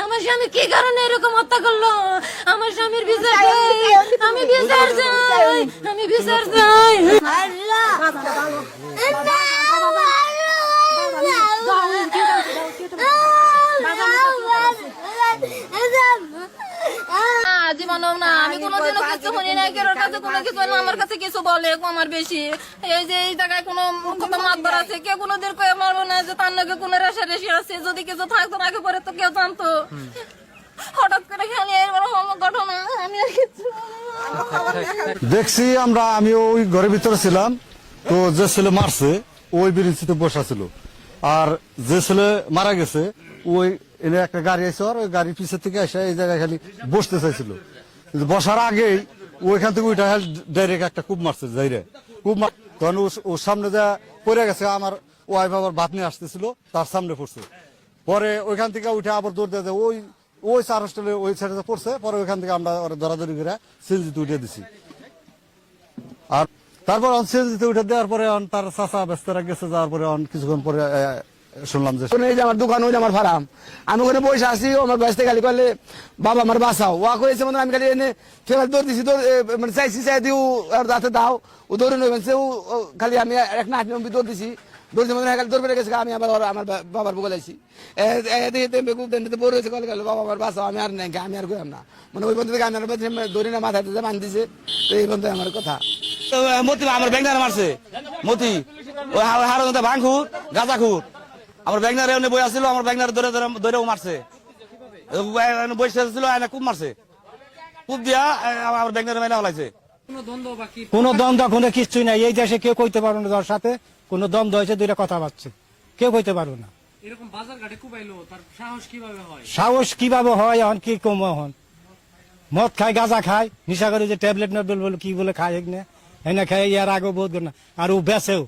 আমার স্বামী কি কারণে এরকম হত্যা করল আমার স্বামীর বিচার আমি বিচার চাই আমি বিচার চাই না, জীবনেও না আমি কোনোদিনও কিছু শুনি না কেউ কাছে কোনো কিছু হলে আমার কাছে কিছু বলে আমার বেশি। এই যে এই জায়গায় কোনো কত মাতবার আছে কেউ কোনোদিন কয়ে মারবো না যে তার নাকি কোনো রেশারেশি আছে যদি কিছু থাকতো না আগে পরে তো কেউ জানতো। হঠাৎ করে খালি এবার ঘটনা আমি আর কিছু দেখছি আমরা আমি ওই ঘরের ভিতরে ছিলাম। তো যে ছেলে মারছে ওই বিরিঞ্চিতে বসা ছিল। আর যে ছেলে মারা গেছে, ওই এনে একটা গাড়ি আছে আর ওই গাড়ির পিছের থেকে এসে এই জায়গায় খালি বসতে চাইছিল। কিন্তু বসার আগেই ওইখান থেকে ওইটা ডাইরেক্ট একটা কূপ মারছে যাইরে কূপ মার তখন ওর সামনে যা পড়ে গেছে, আমার ওয়াইফ আবার ভাত নিয়ে আসতেছিল, তার সামনে পড়ছে। পরে ওইখান থেকে উঠে আবার দৌড় দিয়ে ওই ওই চার হোস্টেলে ওই সাইডে পড়ছে, পরে ওইখান থেকে আমরা দরাদরি করে সিএনজিতে উঠিয়ে দিছি। আর তারপর সিএনজিতে উঠে দেওয়ার পরে তার চাচা ব্যস্ত গেছে, যাওয়ার পরে কিছুক্ষণ পরে শুনলাম যে এই যে আমার দোকান, ওই আমার ফার্ম। আমি ওখানে বসে আছি, ও আমার ব্যস্ত খালি করলে, বাবা আমার বাসাও ওয়া করেছে মানে আমি খালি এনে ফেলে দৌড় দিছি মানে চাইছি, চাই দিও, আর দাঁতে দাও। ও দৌড়ে নই মানে ও খালি আমি এক না আট নম্বর দৌড় দিছি। দৌড় দিয়ে মানে খালি দৌড় বেড়ে গেছে, আমি আবার আমার বাবার বুকে লাইছি বড় হয়েছে, কল গেল বাবা আমার বাসাও আমি আর নাই, আমি আর গেলাম না। মানে ওই বন্ধু থেকে আমি আর দৌড়ি না, মাথায় বান দিছে, তো এই বন্ধু আমার কথা। মতি আমার ব্যাংকার মারছে। মতি ওই হার ভাঙখুর গাঁজা খুর। আমার ব্যাগনারে এমনি বই আসছিল আমার ব্যাগনারে ধরে ধরে ধরেও মারছে। বসে ছিল এনে খুব মারছে। খুব দিয়া আমার ব্যাগনারে মেলা হলাইছে কোনো দ্বন্দ্ব কোনো কিচ্ছুই নাই। এই দেশে কেউ কইতে পারব না সাথে কোনো দ্বন্দ্ব হয়েছে দুইটা কথা পাচ্ছে কেউ কইতে পারব না। এরকম বাজার ঘাটে কুবাইলো তার সাহস কীভাবে হয়? সাহস কীভাবে হয় এখন কি কম এখন? মদ খায় গাঁজা খায় নিশা করে যে ট্যাবলেট নেবল বলে কি বলে খায় এখানে এনে খায় এর আগেও বহুত না। আর ও বেচেও।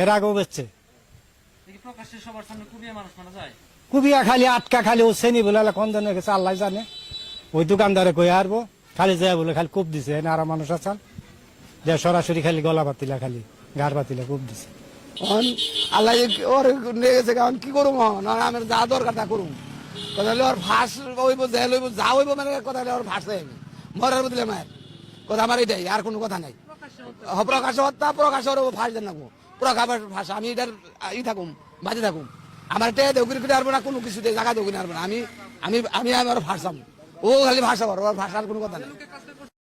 এর আগেও বেচছে সামনে কুবিয়ে মানুষ মারা যায়। কুবিয়া খালি আটকা খালি ও শ্রেণি বলে কোন দিন গেছে আল্লাহ জানে। ওই দোকানদারে কই আরবো খালি যায় বলে খালি কূপ দিছে। এনে আরও মানুষ আছেন যে সরাসরি খালি গলা পাতিলা খালি গাড় পাতিলা কূপ দিছে। অন আল্লাহ ওর নিয়ে গেছে কারণ কি করুম আমার যা দরকার তা করুম। কথা হলে ওর ফাঁস হইব জেল হইব যা হইব মানে কথা হলে ওর ফাঁস আমি মরার বদলে মায়ের। কথা আমার এটাই আর কোনো কথা নাই। প্রকাশ হত্যা প্রকাশ ওর ফাঁস দেন নাকবো প্রকাশ ফাঁস, আমি এটার ই থাকুম, বাজে থাকুম। আমার এটা দৌকির করে আসব না, কোনো কিছুতে জায়গা দৌকিনে আসব না। আমি আমি আমি আমার ভাষাম ও খালি ভাষা ওর ভাষার কোনো কথা নেই।